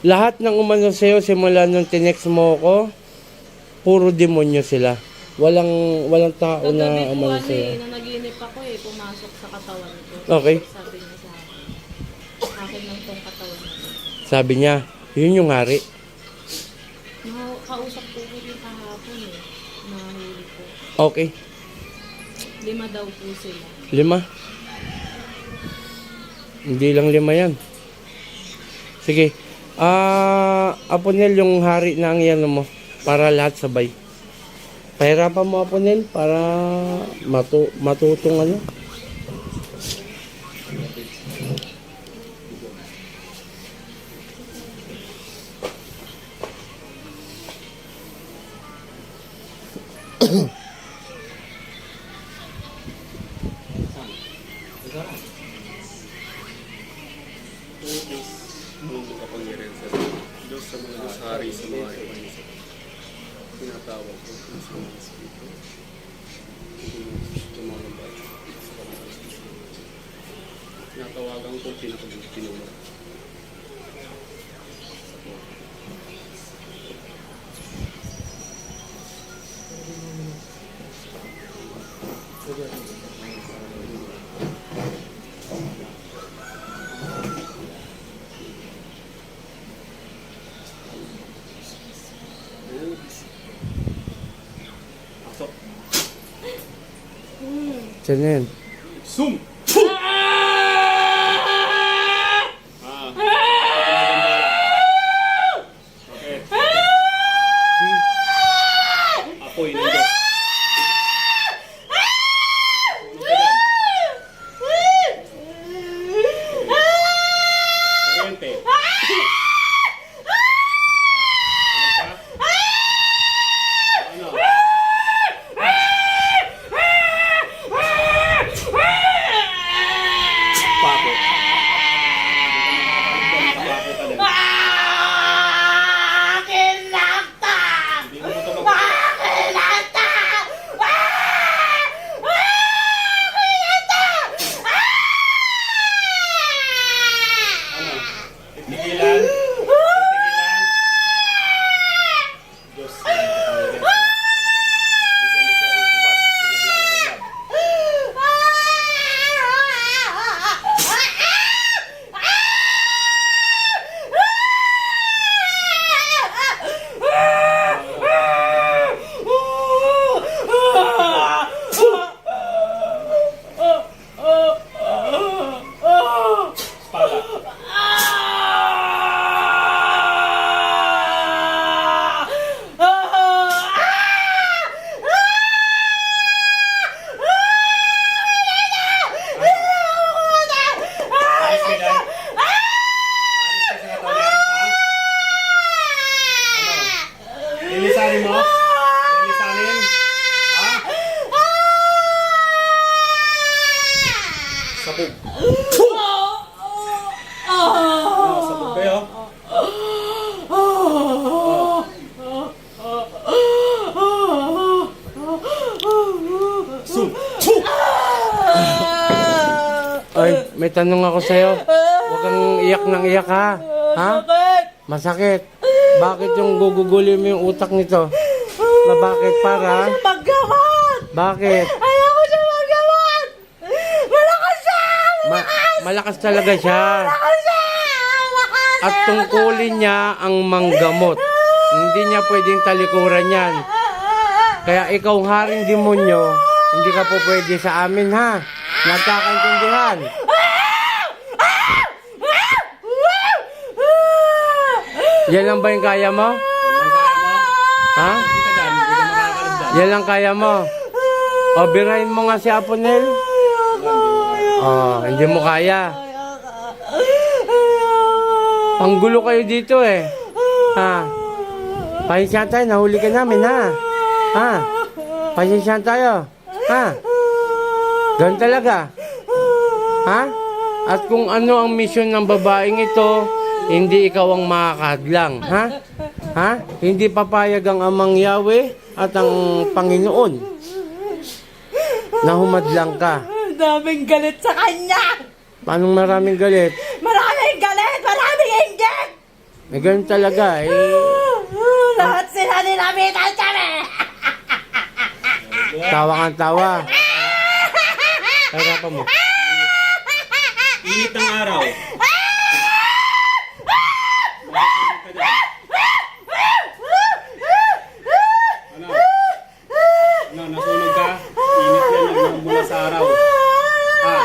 Lahat ng umano sa'yo simula nung tinext mo ko, puro demonyo sila. Walang walang tao Kagabi na po umano ano sa'yo. eh, na naginip ako eh, pumasok sa katawan ko. Okay. Sabi niya sa akin. Akin lang tong katawan ko. Sabi niya, yun yung hari. Nakausap ko ko yung kahapon eh. Nahuli ko. Okay, Lima daw po sila. lima. Hindi lang lima yan. Sige. Ah, Aponel, yung hari na ang yan mo. Para lahat sabay. Pahirapan mo, Aponel, para matu matutong ano. mundo kapangyarihan sa Diyos sa mga Diyos hari sa mga iwan sa tinatawag ko sa mga espiritu. Tumalabas sa kanilang espiritu. Tinatawagan ko. Pasok. Diyan na. Zoom! Ah. Okay. Apoy ng Diyos. Ano ka dyan? Kuryente. Ano ka? Ano? Pako. Pako ka din. Hindi mo ito mag- Ano? Titigilan? Titigilan? Diyos, ang kapangyarihan sa- Bigyan mo ko ang subat, pinaglalagab. Espada. Alis ka dyan. Alis ka sa katawan niya, ha? Ano? Lilisanin mo? Lilisanin? Ha? Sabog. Ano, sabog kayo? Sum! Sum! Ay, may tanong ako sa'yo. Huwag kang iyak ng iyak ha. Ha? Masakit. Bakit yung guguguli mo yung utak nito? Na bakit para? Maggamot! Bakit? Ayoko siya maggamot! Malakas siya! Ma- malakas talaga siya. Malakas siya! Malakas! At tungkulin niya ang manggamot. Hindi niya pwedeng talikuran yan. Kaya ikaw haring demonyo, hindi ka po pwede sa amin ha. Nagkakaintindihan. Yan lang ba yung kaya mo? Ang? Ha? Yan lang kaya mo. O, birahin mo nga si Aponel. Oh, hindi mo kaya. Panggulo kayo dito eh. Ha? Pasensya tayo, nahuli ka namin ha. Ha? Pasensya tayo. Ha? Ganun talaga. Ha? At kung ano ang misyon ng babaeng ito, hindi ikaw ang makakadlang. Ha? Ha? Hindi papayag ang amang Yahweh at ang Panginoon na humadlang ka. Daming galit sa kanya! Paano maraming galit? Maraming galit! Maraming May ganun talaga eh. Lahat sila nilamitan kami! Tawa kang tawa. Harapan mo. Init ng araw. Ano? Ano, nasunog ka? Init yan yung mula sa araw. Ha?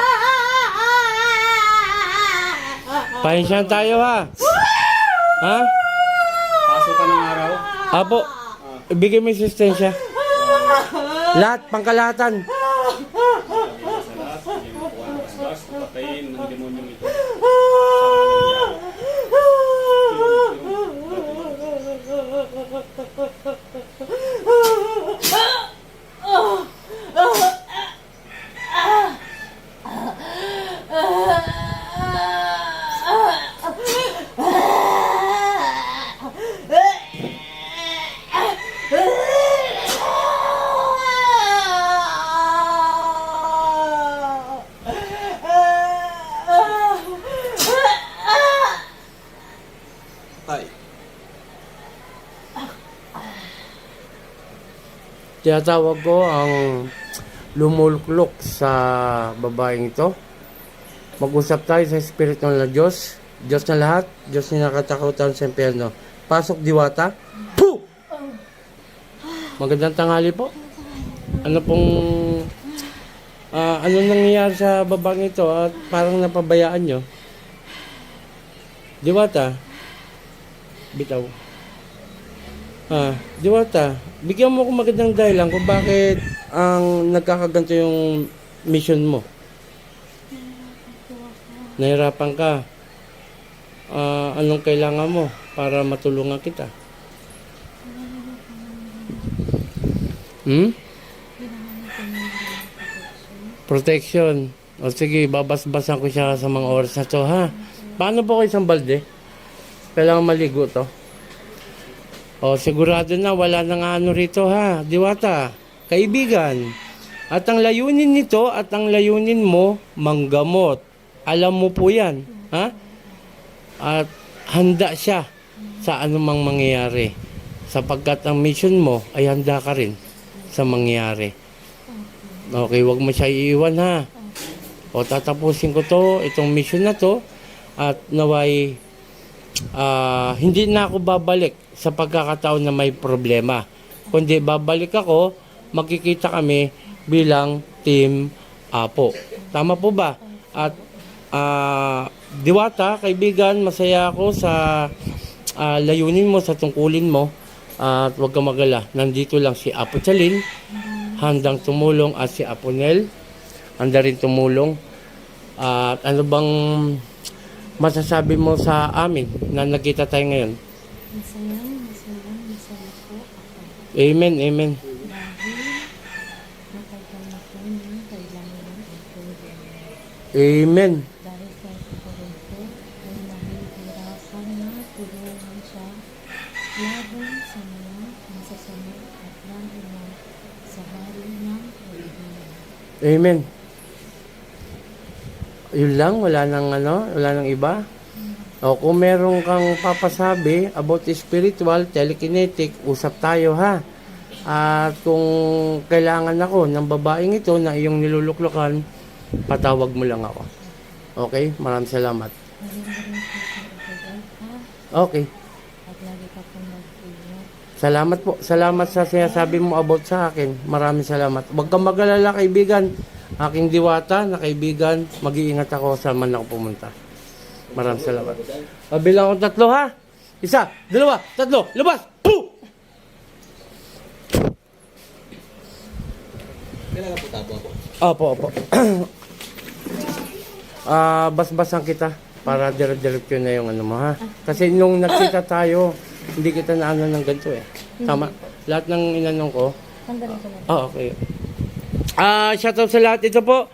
Pahinsyan tayo ha. Ha? Pasok ka ng araw? Apo, ibigay mo yung resistensya. Lahat, pangkalahatan. Sa lahat, hindi mo kuha ng basbas, patayin ng demonyong ito. Tinatawag ko ang lumuluklok sa babaeng ito. Mag-usap tayo sa Espiritu ng Diyos. Diyos na lahat. Diyos na nakatakutan sa impyerno. Pasok diwata. Puh! Magandang tanghali po. Ano pong... ah, ano nangyayari sa babaeng ito at parang napabayaan nyo? Diwata. Bitaw. Ah, Diwata, bigyan mo ako magandang dahilan kung bakit ang nagkakaganto yung mission mo. Nahirapan ka. Ah, anong kailangan mo para matulungan kita? Hmm? Protection. O sige, babasbasan ko siya sa mga oras na to, ha? Paano po kayo isang balde? Kailangan maligo to. O, sigurado na wala nang ano rito ha, diwata, kaibigan. At ang layunin nito at ang layunin mo, manggamot. Alam mo po yan, ha? At handa siya sa anumang mangyayari. Sapagkat ang mission mo ay handa ka rin sa mangyayari. Okay, wag mo siya iiwan ha. O tatapusin ko to, itong mission na to, at naway ah, hindi na ako babalik sa pagkakataon na may problema. Kundi babalik ako, magkikita kami bilang team Apo. Tama po ba? At ah, Diwata, kaibigan, masaya ako sa ah, layunin mo, sa tungkulin mo. At huwag kang magala, nandito lang si Apo Chalin, handang tumulong at si Apo Nel, handa rin tumulong. At ano bang masasabi mo sa amin na nagkita tayo ngayon? Masaya, masaya, masaya po ako. Amen, amen. Dahil matagal na po na kailangan ng. Amen. Dahil ako rin po ay na tulungan siya laban sa mga masasama at lalo na sa hari ng kaibigan. Amen. Yun lang, wala nang ano, wala nang iba. O kung meron kang papasabi about spiritual, telekinetic, usap tayo ha. At kung kailangan ako ng babaeng ito na iyong niluluklukan, patawag mo lang ako. Okay? Maraming salamat. Po Okay. at lagi ka mag-ingat. Salamat po. Salamat sa sinasabi mo about sa akin. Maraming salamat. Huwag kang mag-alala, kaibigan. Aking diwata na kaibigan, mag-iingat ako sa man ako pumunta. Maraming salamat. Pabilang ko tatlo ha. Isa, dalawa, tatlo, labas! Puh! Kailangan po tabo ako. Opo, opo. Ah, basbasan kita para dire-diretso na yung ano mo ha. Kasi nung nagkita tayo, hindi kita na ano ng ganito eh. Tama. Lahat ng inanong ko, Tanggalin ko na. Ah, okay. Ah, shoutout sa lahat. Ito po,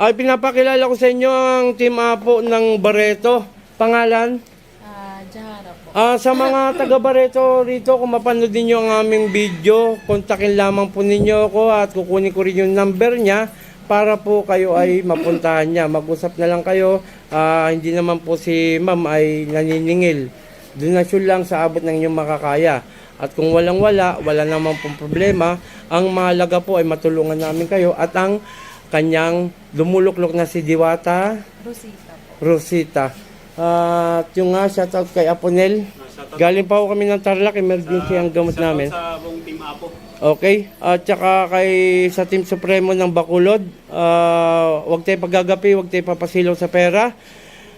ay pinapakilala ko sa inyo ang team Apo ng Barreto. Pangalan? Ah, Jahara po. Ah, sa mga taga Barreto rito, kung mapanood niyo ang aming video, kontakin lamang po ninyo ako at kukunin ko rin yung number niya para po kayo ay mapuntahan niya. Mag-usap na lang kayo. Ah, hindi naman po si ma'am ay naniningil donasyon lang sa abot ng inyong makakaya. At kung walang wala, wala namang pong problema. Ang mahalaga po ay matulungan namin kayo at ang kanyang lumuluklok na si Diwata Rosita. Rosita. At yung nga, shoutout kay Aponel. Shoutout Galing pa ako kami ng Tarlac, emergency ang gamot namin. sa buong team Apo. Okay? At saka kay sa Team Supremo ng Bacolod, ah, wag tayo paggagapi, wag tayo papasilaw sa pera.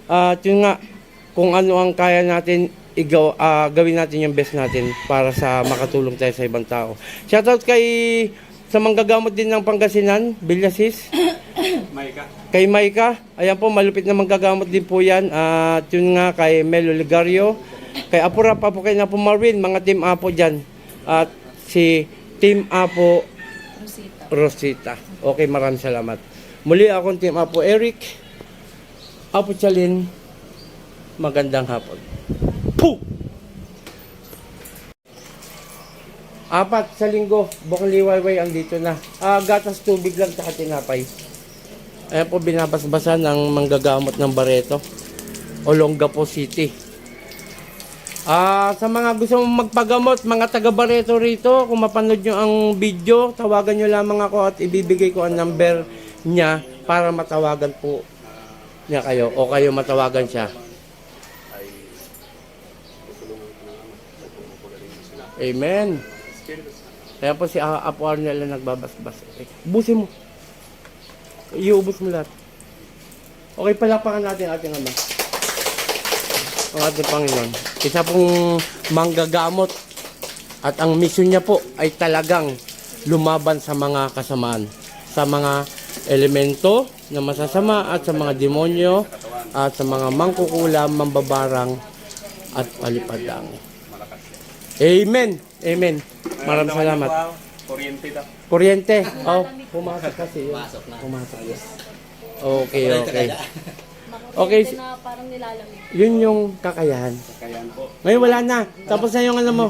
At yun nga, kung ano ang kaya natin, igaw, ah, gawin natin yung best natin para sa makatulong tayo sa ibang tao. Shoutout kay sa manggagamot din ng Pangasinan, Villasis, Maika. kay Maika. Ayan po, malupit na manggagamot din po yan. At yun nga kay Melo Ligario, kay Apura pa po kay Napo Marvin, mga team Apo dyan. At si Team Apo Rosita. Rosita. Okay, maraming salamat. Muli akong Team Apo Eric. Apo Chalin. Magandang hapon. Puh! Apat sa linggo, bukong liwayway ang dito na. Ah, gatas tubig lang sa tinapay. Ayan po binabasbasan ng manggagamot ng Bareto. Olongapo City. Ah, sa mga gusto mong magpagamot, mga taga Bareto rito, kung mapanood nyo ang video, tawagan nyo lamang ako at ibibigay ko ang number niya para matawagan po niya kayo o kayo matawagan siya. Amen. Kaya po si Apo Arnel ang nagbabasbas. Okay. Ubusin mo. Iubos mo lahat. Okay, palapakan natin ating ama. Ang ating Panginoon. Isa pong manggagamot. At ang mission niya po ay talagang lumaban sa mga kasamaan. Sa mga elemento na masasama at sa mga demonyo at sa mga mangkukulam, mambabarang at palipadang. Amen. Amen. Maraming salamat. Kuryente daw. Kuryente. Oh, pumasok kasi yun. Pumasok na. Pumasok na. Okay, okay. Okay, na parang nilalamig. yun yung kakayahan. Kayaan po. Ngayon wala na. Tapos na yung ano mo.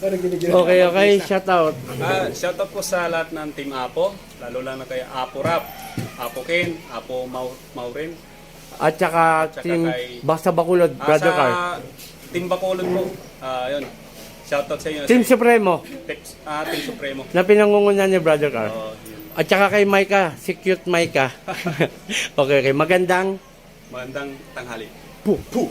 Okay, okay. Shout out. Ah, shoutout po sa lahat ng team Apo, lalo lang na kay Apo Rap, Apo Ken, Apo Mau Maurin. At saka Tsaka team kay- Basta Bakulod, Ah, Brother sa Car. Team Bacolod po. Ah, yun. Shoutout sa inyo. Team Supremo Team, ah, team Supremo. na pinangungunan ni Brother Car. Oh, yun. At saka kay Micah, si cute Micah. okay, okay. Magandang Magandang tanghali. pu, pu.